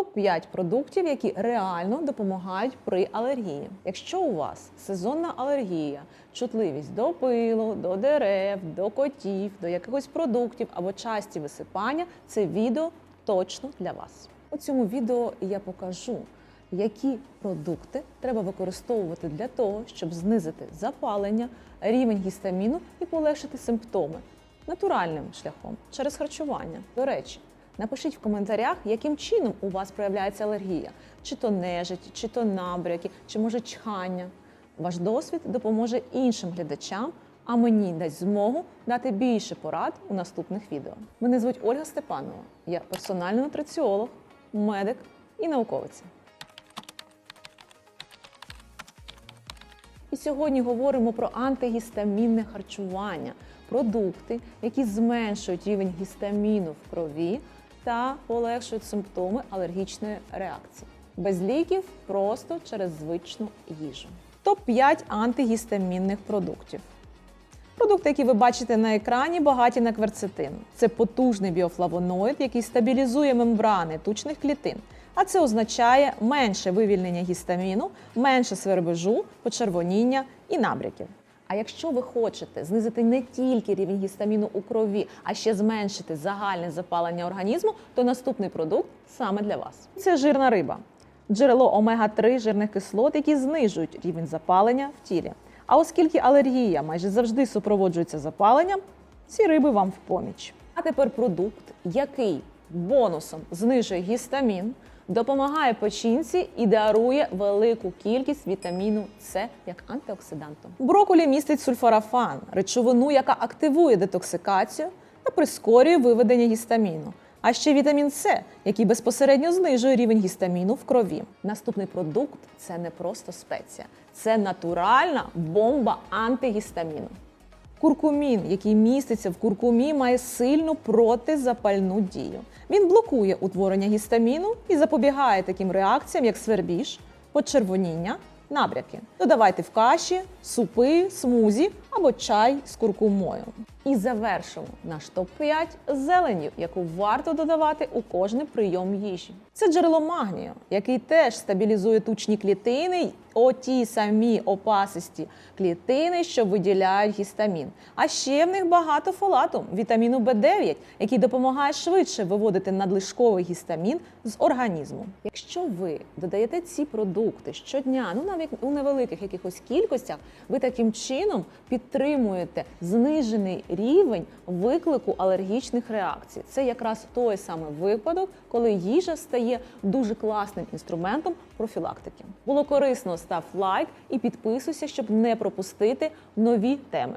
Топ-5 продуктів, які реально допомагають при алергії. Якщо у вас сезонна алергія, чутливість до пилу, до дерев, до котів, до якихось продуктів або часті висипання, це відео точно для вас. У цьому відео я покажу, які продукти треба використовувати для того, щоб знизити запалення, рівень гістаміну і полегшити симптоми натуральним шляхом через харчування. До речі, напишіть в коментарях, яким чином у вас проявляється алергія, чи то нежить, чи то набряки, чи може чхання. Ваш досвід допоможе іншим глядачам, а мені дасть змогу дати більше порад у наступних відео. Мене звуть Ольга Степанова. Я персональний нутриціолог, медик і науковиця. І сьогодні говоримо про антигістамінне харчування, продукти, які зменшують рівень гістаміну в крові та полегшують симптоми алергічної реакції. Без ліків, просто через звичну їжу. Топ-5 антигістамінних продуктів. Продукти, які ви бачите на екрані, багаті на кверцетин. Це потужний біофлавоноїд, який стабілізує мембрани тучних клітин. А це означає менше вивільнення гістаміну, менше свербежу, почервоніння і набряків. А якщо ви хочете знизити не тільки рівень гістаміну у крові, а ще зменшити загальне запалення організму, то наступний продукт саме для вас. Це жирна риба, джерело омега-3 жирних кислот, які знижують рівень запалення в тілі. А оскільки алергія майже завжди супроводжується запаленням, ці риби вам в поміч. А тепер продукт, який бонусом знижує гістамін, допомагає печінці і дарує велику кількість вітаміну С як антиоксиданту. Броколі містить сульфорафан, речовину, яка активує детоксикацію та прискорює виведення гістаміну. А ще вітамін С, який безпосередньо знижує рівень гістаміну в крові. Наступний продукт це не просто спеція, це натуральна бомба антигістаміну. Куркумін, який міститься в куркумі, має сильну протизапальну дію. Він блокує утворення гістаміну і запобігає таким реакціям, як свербіж, почервоніння, набряки. Додавайте в каші, супи, смузі або чай з куркумою. І завершимо наш топ-5 зеленню, яку варто додавати у кожний прийом їжі. Це джерело магнію, який теж стабілізує тучні клітини, оті самі опасисті клітини, що виділяють гістамін. А ще в них багато фолату, вітаміну В9, який допомагає швидше виводити надлишковий гістамін з організму. Якщо ви додаєте ці продукти щодня, ну навіть у невеликих якихось кількостях, ви таким чином підтримуєте знижений рівень виклику алергічних реакцій. Це якраз той самий випадок, коли їжа стає дуже класним інструментом профілактики. Було корисно, став лайк і підписуйся, щоб не пропустити нові теми.